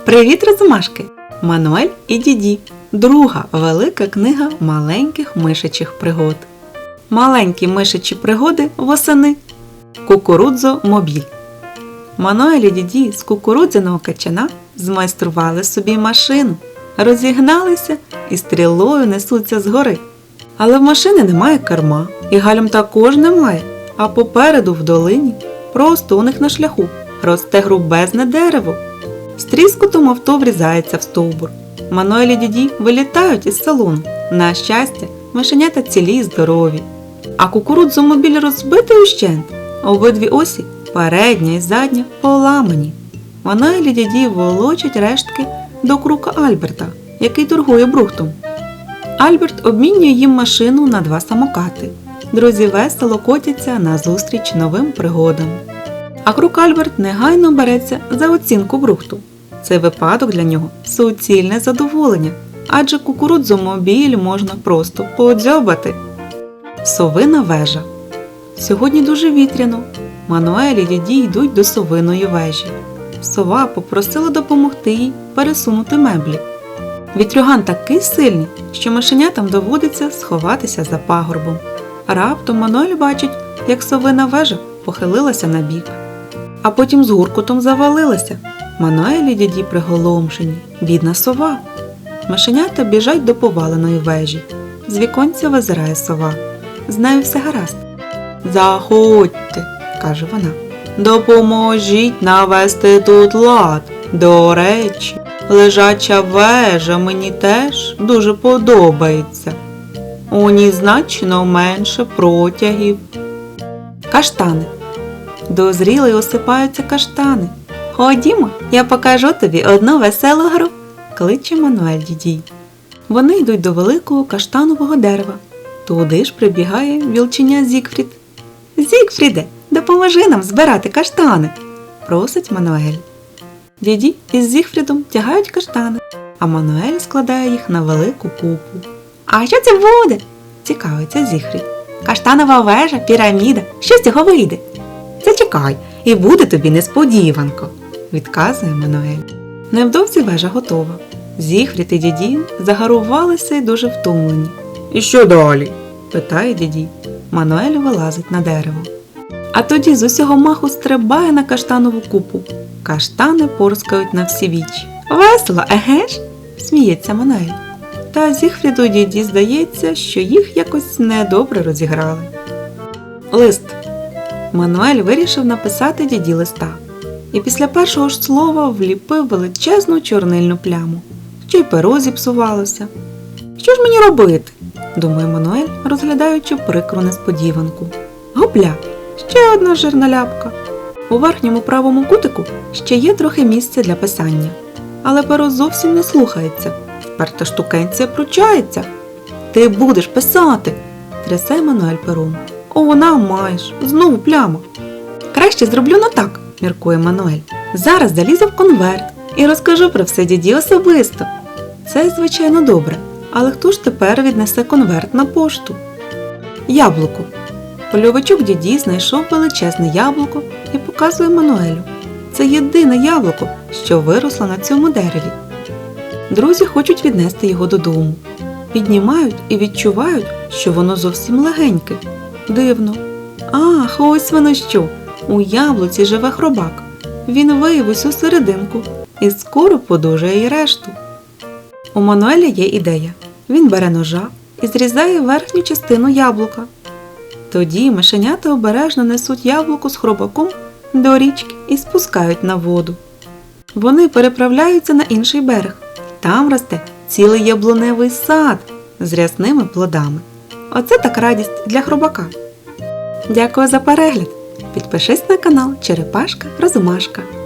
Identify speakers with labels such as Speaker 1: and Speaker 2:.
Speaker 1: Привіт, розумашки! Мануель і Діді. Друга велика книга маленьких мишачих пригод. Маленькі мишачі пригоди восени. Кукурудзо мобіль. Мануель і Діді з кукурудзяного качана змайстрували собі машину, розігналися і стрілою несуться згори. Але в машини немає керма, і галям також немає. А попереду в долині, просто у них на шляху, росте грубезне дерево. З тріскотом авто врізається в стовбур. Мануель діді вилітають із салону. На щастя, мишенята цілі й здорові. А кукурудзомобіль розбитий ущент. Обидві осі, передня і задня, поламані. Мануель діді волочать рештки до крука Альберта, який торгує брухтом. Альберт обмінює їм машину на два самокати. Друзі весело котяться назустріч новим пригодам. А крук Альберт негайно береться за оцінку брухту. Цей випадок для нього суцільне задоволення, адже кукурудзомобіль можна просто подзьобати. Совина вежа. Сьогодні дуже вітряно. Мануель і діді йдуть до совиної вежі. Сова попросила допомогти їй пересунути меблі. Вітрюган такий сильний, що мишенятам доводиться сховатися за пагорбом. Раптом Мануель бачить, як совина вежа похилилася на бік, а потім з гуркотом завалилася. Мануель діді приголомшені, бідна сова. Мишенята біжать до поваленої вежі. З віконця визирає сова. З нею все гаразд. Заходьте, каже вона. Допоможіть навести тут лад. До речі, лежача вежа мені теж дуже подобається. У ній значно менше протягів. Каштани. Дозріли осипаються каштани. Ходімо, я покажу тобі одну веселу гру, кличе Мануель дідій. Вони йдуть до великого каштанового дерева. Туди ж прибігає вілченя Зігфрід. Зігфріде, допоможи нам збирати каштани, просить Мануель. Діді із Зігфрідом тягають каштани, а Мануель складає їх на велику купу. А що це буде? цікавиться Зігфрід. Каштанова вежа, піраміда, що з цього вийде? Зачекай, і буде тобі несподіванко, відказує Мануель. Невдовзі вежа готова. Зігфрід і діді загарувалися й дуже втомлені. І що далі? питає діді. Мануель вилазить на дерево. А тоді з усього маху стрибає на каштанову купу. Каштани порскають на всі віч. Весело, еге ж? сміється Мануель. Та Зігфріду і діді здається, що їх якось недобре розіграли. Лист. Мануель вирішив написати діді листа. І після першого ж слова вліпив величезну чорнильну пляму. Ще й перо зіпсувалося. Що ж мені робити? думає Мануель, розглядаючи прикру несподіванку. Гопля, ще одна жирна ляпка. У верхньому правому кутику ще є трохи місця для писання, але перо зовсім не слухається. Вперта штукенція пручається. Ти будеш писати, трясе Мануель пером. О, вона маєш, знову пляма. Краще зроблю не так, міркує Мануель. Зараз залізу в конверт і розкажу про все діді особисто. Це, звичайно, добре, але хто ж тепер віднесе конверт на пошту? Яблуко. Польовичок діді знайшов величезне яблуко і показує Мануелю. Це єдине яблуко, що виросло на цьому дереві. Друзі хочуть віднести його додому. Піднімають і відчувають, що воно зовсім легеньке. Дивно. Ах, ось воно що. У яблуці живе хробак. Він виїв усю серединку і скоро подужає й решту. У Мануеля є ідея. Він бере ножа і зрізає верхню частину яблука. Тоді мишенята обережно несуть яблуко з хробаком до річки і спускають на воду. Вони переправляються на інший берег. Там росте цілий яблуневий сад з рясними плодами. Оце так радість для хробака. Дякую за перегляд! Підпишись на канал Черепашка Розумашка.